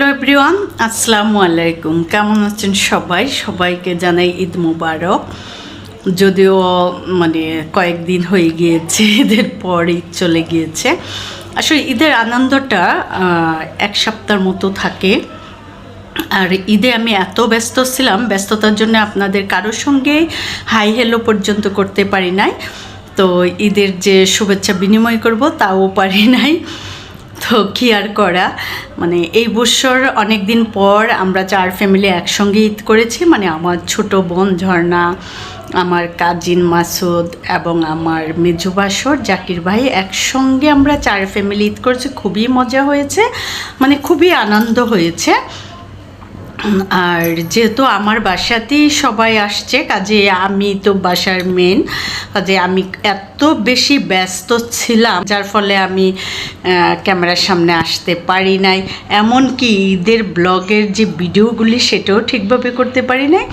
Hello everyone আসসালামু আলাইকুম কেমন আছেন সবাই? সবাইকে জানাই ঈদ মুবারক। যদিও মানে কয়েকদিন হয়ে গিয়েছে, ঈদের পর ঈদ চলে গিয়েছে। আসলে ঈদের আনন্দটা এক সপ্তাহের মতো থাকে। আর ঈদে আমি এত ব্যস্ত ছিলাম, ব্যস্ততার জন্য আপনাদের কারোর সঙ্গে হাই হেলো পর্যন্ত করতে পারি নাই। তো ঈদের যে শুভেচ্ছা বিনিময় করব, তাও পারি নাই। তো কি আর করা? মানে এই বছর অনেক দিন পর আমরা চার ফ্যামিলি একসঙ্গে ঈদ করেছি। মানে আমার ছোট বোন ঝর্ণা, আমার কাজিন মাসুদ এবং আমার মেজুবাসর জাকির ভাই একসঙ্গে আমরা চার ফ্যামিলি ঈদ করেছি। খুবই মজা হয়েছে। মানে খুবই আনন্দ হয়েছে। আর যেহেতু আমার বাসাতেই সবাই আসছে, কাজে আমি তো বাসার মেন কাজে আমি এত বেশি ব্যস্ত ছিলাম, যার ফলে আমি ক্যামেরার সামনে আসতে পারি নাই। এমনকি ঈদের ব্লগের যে ভিডিওগুলি, সেটাও ঠিকভাবে করতে পারি নাই।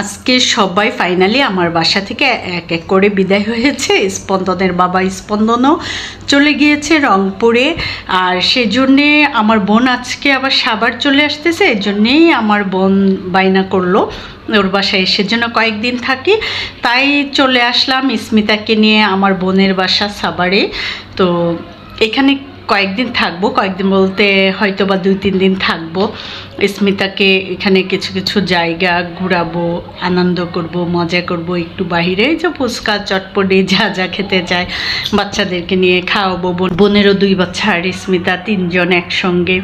আজকে সবাই ফাইনালি আমার বাসা থেকে এক এক করে বিদায় হয়েছে। স্পন্দনের বাবা স্পন্দনও চলে গিয়েছে রংপুরে। আর সেজন্যে আমার বোন আজকে আবার সাবার চলে আসতেছে এই জন্যেই আমার বোন বাইনা করল ওর বাসায়। এসে জন্য কয়েকদিন থাকি, তাই চলে আসলাম স্মিতাকে নিয়ে আমার বোনের বাসা সাবারে তো এখানে কয়েকদিন থাকব, কয়েকদিন বলতে হয়তো বা দুই, তিন দিন থাকব। স্মিতাকে এখানে কিছু কিছু জায়গা ঘুরাবো, আনন্দ করব, মজা করব, একটু বাহিরে। যে ফুচকা, চটপটি, যা যা খেতে চায়, বাচ্চাদেরকে নিয়ে খাওয়াবো। বোনেরও দুই বাচ্চা আর স্মিতা তিনজন একসঙ্গে।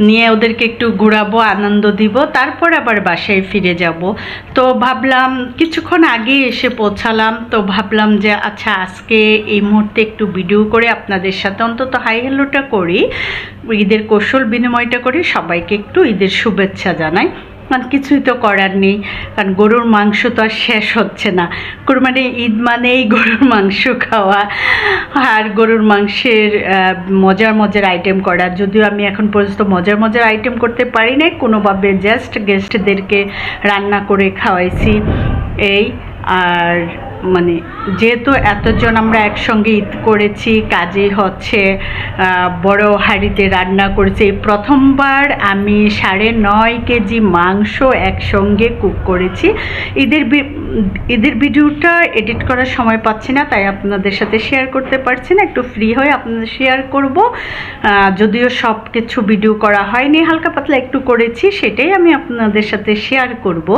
নিয়ে ওদেরকে একটু ঘুরাবো, আনন্দ দিব। তারপর আবার বাসায় ফিরে যাব। তো ভাবলাম, কিছুক্ষণ আগে এসে পৌঁছালাম। তো ভাবলাম যে আচ্ছা আজকে এই মুহূর্তে একটু ভিডিও করে আপনাদের সাথে অন্তত হাই হেলোটা করি। ঈদের কৌশল বিনিময়টা করি। সবাইকে একটু ঈদের শুভেচ্ছা জানাই। কারণ কিছুই তো করার নেই। কারণ গরুর মাংস তো আর শেষ হচ্ছে না। কোরবানি ঈদ মানেই গরুর মাংস খাওয়া। আর গরুর মাংসের মজার মজার আইটেম করা যদিও আমি এখন পর্যন্ত মজার মজার আইটেম করতে পারি নাই, কোনোভাবে জাস্ট গেস্টদেরকে রান্না করে খাওয়াইছি। এই, আর মানে যেহেতু এতজন আমরা একসঙ্গে ঈদ করেছি, কাজে হচ্ছে বড় হাঁড়িতে রান্না করেছি। প্রথমবার আমি সাড়ে নয় কেজি মাংস একসঙ্গে কুক করেছি। ঈদের ঈদের ভিডিওটা এডিট করার সময় পাচ্ছি না, তাই আপনাদের সাথে শেয়ার করতে পারছি না। একটু ফ্রি হয়ে আপনাদের শেয়ার করব। যদিও সব কিছু ভিডিও করা হয়নি, হালকা পাতলা একটু করেছি, সেটাই আমি আপনাদের সাথে শেয়ার করব।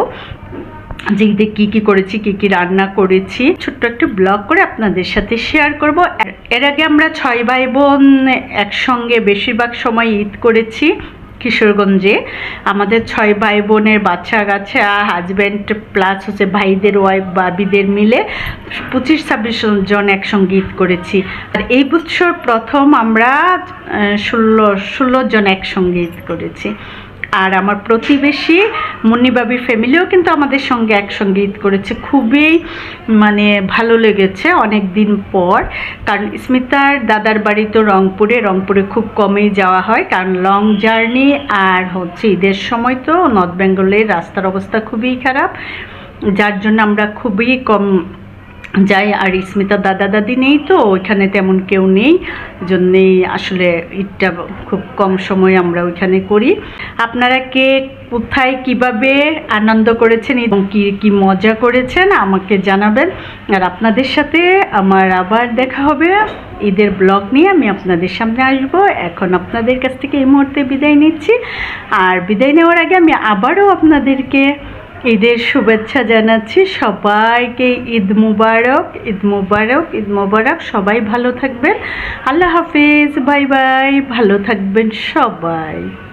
যে ঈদে কী কী করেছি, কী কী রান্না করেছি, ছোট্ট একটা ব্লগ করে আপনাদের সাথে শেয়ার করব। এর- আগে আমরা ছয় ভাই বোন একসঙ্গে বেশিরভাগ সময় ঈদ করেছি কিশোরগঞ্জে। আমাদের ছয় ভাই বোনের বাচ্চা কাচ্চা হাজব্যান্ড প্লাস হচ্ছে ভাইদের ওয়াইফ বাবিদের মিলে পঁচিশ, ছাব্বিশ জন একসঙ্গে ঈদ করেছি। আর এই বছর প্রথম আমরা ষোলো ষোলো জন একসঙ্গে ঈদ করেছি। আর আমার প্রতিবেশী মুন্নিবাবি ফ্যামিলিও কিন্তু আমাদের সঙ্গে একসঙ্গে ঈদ করেছে। খুবই মানে ভালো লেগেছে অনেক দিন পর। কারণ স্মিতার দাদার বাড়ি তো রংপুরে রংপুরে খুব কমই যাওয়া হয়। কারণ লং জার্নি আর হচ্ছে ঈদের সময় তো নর্থ বেঙ্গলের রাস্তার অবস্থা খুবই খারাপ। যার জন্য আমরা খুবই কম যাই, আর স্মিতা দাদা দাদি নেই তো, ওইখানে তেমন কেউ নেই, জন্যেই আসলে ঈদটা খুব কম সময় আমরা ওইখানে করি। আপনারা কে কোথায় কীভাবে আনন্দ করেছেন এবং কি কি মজা করেছেন আমাকে জানাবেন। আর আপনাদের সাথে আমার আবার দেখা হবে ঈদের ব্লগ নিয়ে, আমি আপনাদের সামনে আসব। এখন আপনাদের কাছ থেকে এই মুহূর্তে বিদায় নিচ্ছি। আর বিদায় নেওয়ার আগে আমি আবারও আপনাদেরকে ঈদের শুভেচ্ছা জানাচ্ছি সবাইকে, ঈদ মুবারক ঈদ মুবারক ঈদ মুবারক, সবাই ভালো থাকবেন। আল্লাহ হাফিজ, বাই বাই, ভালো থাকবেন সবাই।